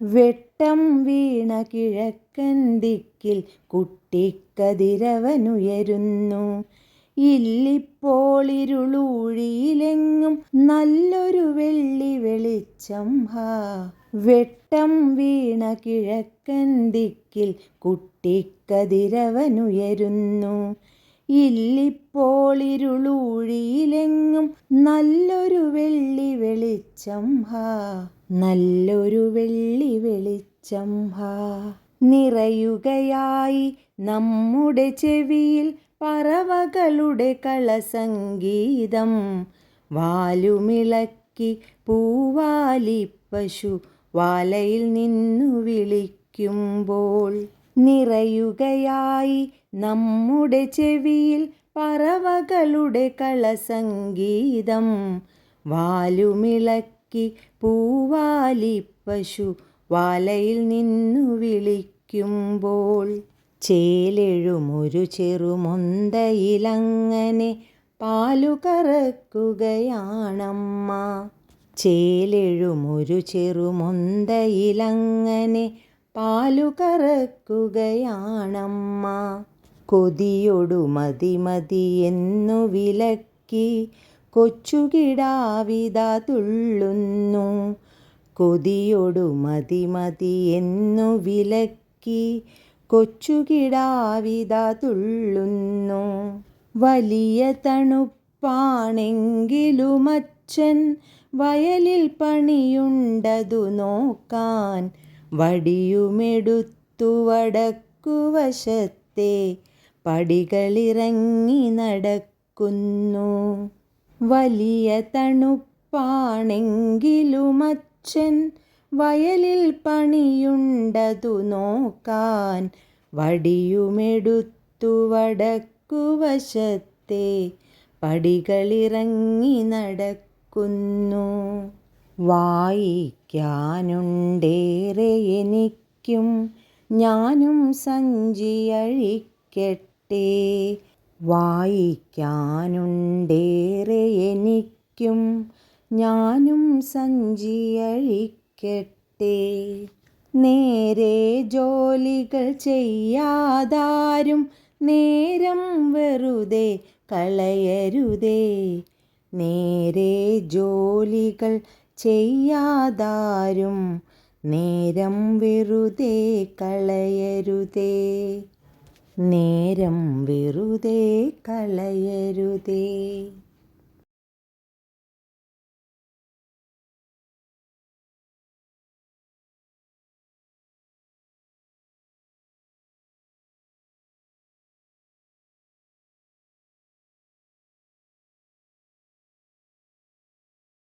വെട്ടം വീണ കിഴക്കൻ ദിക്കിൽ കുട്ടിക്കതിരവനുയരുന്നു. ഇല്ലിപ്പോളിരുളൂഴിയിലെങ്ങും നല്ലൊരു വെള്ളി വെളിച്ചം ഹാ വെട്ടം വീണ കിഴക്കൻ ദിക്കിൽ കുട്ടിക്കതിരവനുയരുന്നു. ഇല്ലിപ്പോളിരുളൂഴിയിലെങ്ങും നല്ലൊരു വെള്ളി വെളിച്ചം ഹാ നല്ലൊരു വെള്ളി വെളിച്ചം ഹാ നിറയുകയായി നമ്മുടെ ചെവിയിൽ പറവകളുടെ കളസംഗീതം വാലുമിളക്കി പൂവാലി പശു വാലയിൽ നിന്നു വിളിക്കുമ്പോൾ നിറയുകയായി നമ്മുടെ ചെവിയിൽ പറവകളുടെ കളസംഗീതം. വാലുമിളക്കി പൂവാലി പശു വാലയിൽ നിന്നു വിളിക്കുമ്പോൾ ചേലെഴുമൊരു ചെറുമൊന്തയിലങ്ങനെ പാലു കറക്കുകയാണമ്മ. ചേലെഴുമൊരു ചെറുമൊന്തയിലങ്ങനെ പാലു കറക്കുകയാണമ്മ. കൊതിയൊടു മതി മതി എന്നു വിലക്കി കൊച്ചുകിടാവിത തുള്ളുന്നു. കൊതിയൊടു മതി മതി എന്നു വിലക്കി കൊച്ചുകിടാവിത തുള്ളുന്നു. വലിയ തണുപ്പാണെങ്കിലുമച്ഛൻ വയലിൽ പണിയുണ്ടതു നോക്കാൻ വടിയുമെടുത്തു വടക്കുവശത്തെ പടികളിറങ്ങി നടക്കുന്നു. വലിയ തണുപ്പാണെങ്കിലുമച്ഛൻ വയലിൽ പണിയുണ്ടതു നോക്കാൻ വടിയുമെടുത്തു വടക്കുവശത്തെ പടികളിറങ്ങി നടക്കുന്നു. വായിക്കാനുണ്ടേറെ എനിക്കും ഞാനും സഞ്ചിയഴിക്കട്ടെ. വായിക്കാനുണ്ടേറെ എനിക്കും ഞാനും സഞ്ചിയഴിക്കട്ടെ. നേരെ ജോലികൾ ചെയ്യാതാരും നേരം വെറുതെ കളയരുതേ. നേരെ ജോലികൾ ചെയ്യാതാരും നേരം വെറുതെ കളയരുതേ. നേരം വെറുതെ കളയരുതേ.